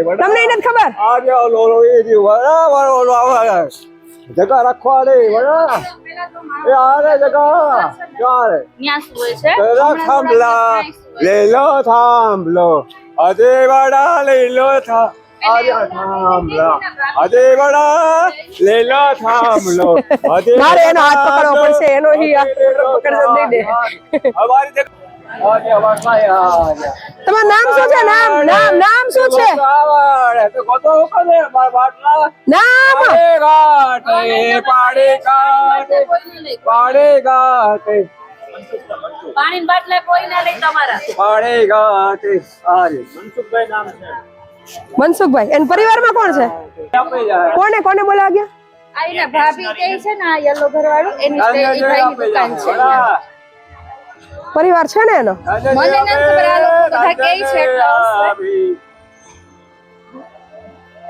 રે તમને નથી ખબર? આ ઓલો ઓલો એ જે વડા વાળો ઓલો આવે જગા રાખવા દે વડા એ આ રે જગા ક્યાં રે હોય છે? થાંભલા લીલો થાંભલો અજે વડા લીલો થા વડા મારે એનો હાથ પકડવો પડશે, એનો ઈ હાથ પકડજો દઈ દે. તમારું નામ શું છે? નામ નામ નામ શું છે? નામ! પાણી બાટલા કોઈ ના લઈ તમારા. આરે મનસુખભાઈ નામ છે મનસુખભાઈ એન પરિવારમાં કોણ છે? કોને કોને બોલાવ્યા ગયા? ભાભી કે છે ને આ યલો ઘર વાળું એની દુકાન છે. પરિવાર છે ને એનો? મને નથી ખબર, આ લોકો બધા કહે છે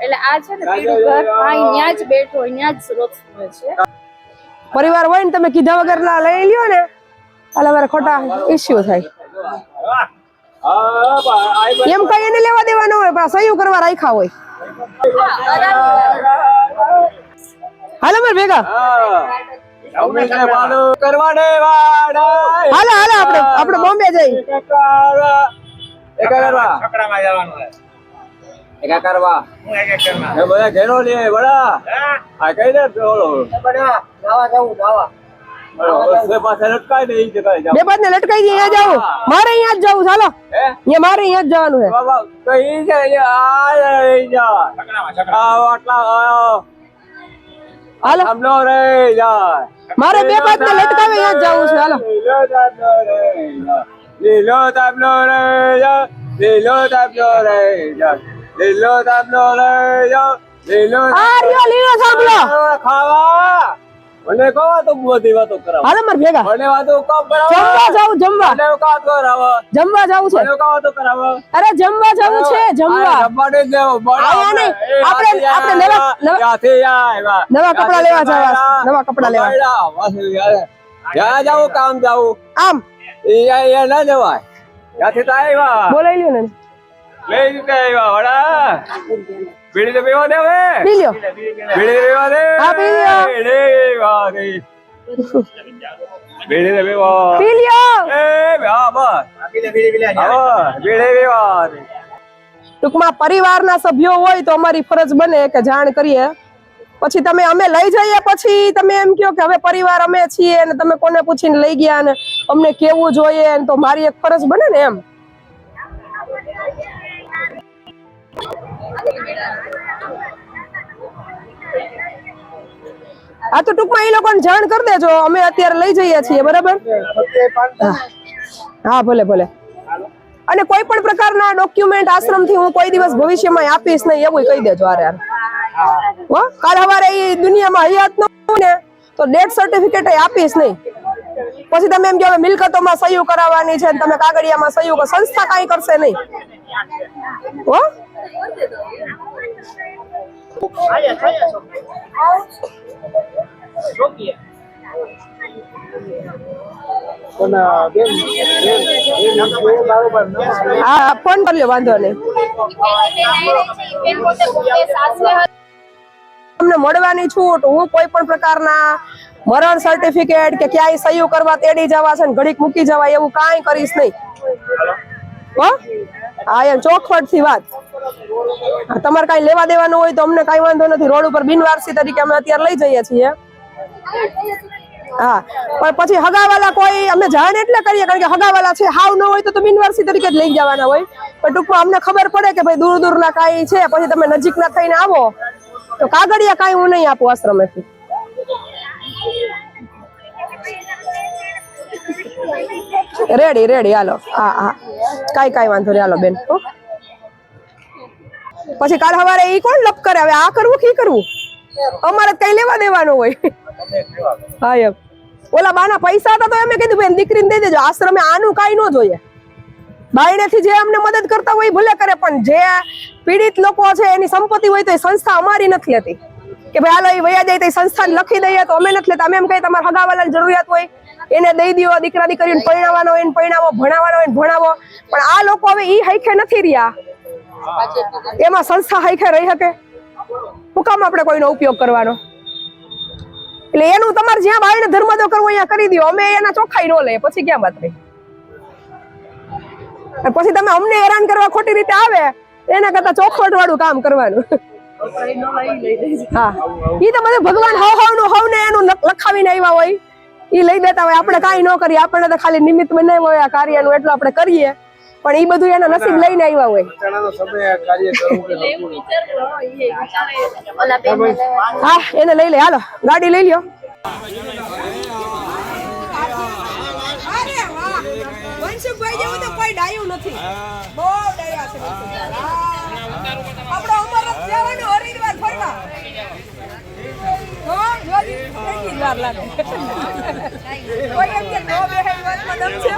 એટલે આ છે ને પીળું ઘર ભાઈ જ બેઠો હોય જ રોજ છે. પરિવાર હોય ને તમે કીધા વગર ના લઈ લ્યો ને એટલે મારે ખોટા ઇસ્યુ થાય. એમ કઈ એને લેવા દેવાનું હોય પણ સહયું કરવા રાખ્યા હોય. હાલો મારે ભેગા. હાલો હાલો આપણે આપણે બોમ્બે જઈ. એકા કરવા. એ બધા ઘેરો લે બડા આ કઈ દે ઓલો લટકાઈ દે ઈ બે બાદ ને લટકાઈ દઈએ અહીંયા જાવું મારે અહીંયા જ જવું ચાલો અહીંયા મારે અહીંયા જ જવાનું છે. હાલો. હમલો રે મારે બે પાંચ ને લટકાવે જ જવું છે. હાલો. લીલો તાબલો રે. લીલો તાબલો રે. લીલો તાબલો રે. લીલો આ રહ્યો લીલો તાબલો ખાવા. મને કહો તો બધી વાતો કરાવો. હાલો માર ભેગા. મને વાતો કામ કરાવો. જમવા જાવું જમવા. મને કામ કરાવો. જમવા જાવ છે. મને કામ તો કરાવો. અરે જમવા જાવ છે જમવા. આ જાવ. આયા નહીં. આપણે- આપણે નવા- નવા- ક્યાંથી આવ્યા. નવા કપડા લેવા જાવા નવા કપડા લેવા. જ્યાં જાવું કામ જાવ આમ. એ ના જવાય. ક્યાંથી તો આવ્યા. બોલાઈ લ્યો ને. લઈ આવ્યા વડા બીડી તો પીવા દે હવે. પી લ્યો બીડી પીવા દે. હા, પી લ્યો. બીડી પીવા રે બીડી તો પીવા. પી લ્યો એ હા બસ. બીડી પીવા ટૂંકમાં પરિવારના સભ્યો હોય તો અમારી ફરજ બને કે જાણ કરીએ. પછી તમે અમે લઈ જઈએ પછી તમે એમ કહો કે હવે પરિવાર અમે છીએ અને તમે કોને પૂછીને લઈ ગયા ને? અમને કેવું જોઈએ તો મારી એક ફરજ બને ને એમ. આ તો ટૂંકમાં એ લોકોને જાણ કરી દેજો. અમે અત્યારે લઈ જઈએ છીએ, બરાબર? હા. ભલે ભલે. અને કોઈ પણ પ્રકારના ડોક્યુમેન્ટ આશ્રમથી હું કોઈ દિવસ ભવિષ્યમાં આપીશ નહીં, એવું કહી દેજો અરે યાર કાલ સવારે એ દુનિયામાં હયાત ન હોય ને, તો ડેથ સર્ટિફિકેટ આપીશ નહીં. પછી તમે એમ હવે મિલકતોમાં સહયોગ કરાવવાની છે તમે કાગળિયામાં સહયોગ સંસ્થા કાંઈ કરશે નહીં. હા ફોન કરી વાંધો નહીં. તમને મળવાની છૂટ હું કોઈ પણ પ્રકારના મરણ સર્ટિફિકેટ કે ક્યાંય સહયોગ કરવા તેડી જવા છે ને ઘડીક મૂકી જવા એવું કાંઈ કરીશ નહીં. હો? હા એમ ચોખવટથી વાત તમારે કાંઈ લેવા દેવાનું હોય તો અમને કઈ વાંધો નથી. રોડ ઉપર બિનવારસી તરીકે અમે અત્યારે લઈ જઈએ છીએ. હા, પણ પછી હગાવાલા કોઈ અમે જાણ એટલે કરીએ, કારણ કે હગાવાલા છે. હાવ ન હોય તો બિનવારસી તરીકે જ લઈ જવાના હોય. પણ ટૂંકમાં અમને ખબર પડે કે ભાઈ દૂર દૂરના કાંઈ છે. પછી તમે નજીકના થઈને આવો, તો કાગળિયા કાંઈ હું નહીં આપું આશ્રમેથી. રેડી રેડી હાલો. હા હા. કાંઈ કાંઈ વાંધો નહીં. હાલો, બેન પછી કાલ સવારે ઈ કોણ લપ કરે? હવે આ કરવું કે કરવું? અમારે કઈ લેવા દેવાનું હોય. હા, એમ. ઓલા બાના પૈસા હતા તો એમ કીધું, બેન, દીકરીને દઈ દેજો. આશ્રમે આનું કાંઈ ન જોઈએ. બાયણેથી જે અમને મદદ કરતા હોય એ ભલે કરે, પણ જે પીડિત લોકો છે એની સંપત્તિ હોય તો એ સંસ્થા અમારી નથી લેતી. કે ભાઈ, હાલો એ વયા જાય તો એ સંસ્થાને લખી દઈએ તો અમે નથી લેતા. અમે એમ કહીએ, તમારે હગાવાલાની જરૂરિયાત હોય. એને દઈ દો દીકરા દીકરીને પરણાવવાનો હોય પરણાવો ભણાવવાનો હોય ભણાવો. પણ આ લોકો હવે ઈ હૈખે નથી રહ્યા. એમાં સંસ્થા હૈખે રહી શકે. હુકામ આપણે કોઈનો ઉપયોગ કરવાનો? એટલે એનું તમારે જ્યાં બાળને ધર્મ જો કરવો અહીંયા કરી દો અમે એના ચોખ્ખાઈ ન લઈએ. પછી ક્યાં વાત રહી? પછી તમે અમને હેરાન કરવા ખોટી રીતે આવે એના કરતા ચોખવટ વાળું કામ કરવાનું. હા. એ તો બધું ભગવાન હવ હવનું હવ ને એનું લખાવીને આવ્યા હોય. ઈ લઈ દેતા હોય. આપણે કાંઈ ન કરીએ. આપણે તો ખાલી નિમિત્ત બનાવ્યું હોય આ કાર્યનું એટલું આપણે કરીએ. પણ એ બધું એના નસીબ લઈને આવ્યા હોય. હા એને લઈ લે. હાલો ગાડી લઈ લ્યો અરે વાહ વંશુભાઈ જેવું તો કોઈ ડાયું નથી બહુ ડાયા છે. આપણો અમરત જવાનો હરિદ્વાર ફરવા. વાર લાગે. કોઈ એમ કે નો બેહે એ વાતમાં દમ છે?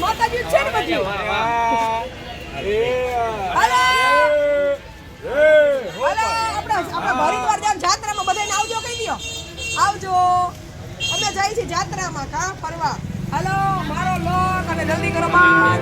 માતાજી છે ને બધી? હાલો હાલો આપણે આપણે હરિદ્વાર જામ જાત્રામાં બધાને આવજો કહી દો આવજો. અમે જઈએ છીએ જાત્રામાં કા ફરવા? હાલો મારો લોક અને જલ્દી કરો બાદ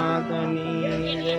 માતની જય.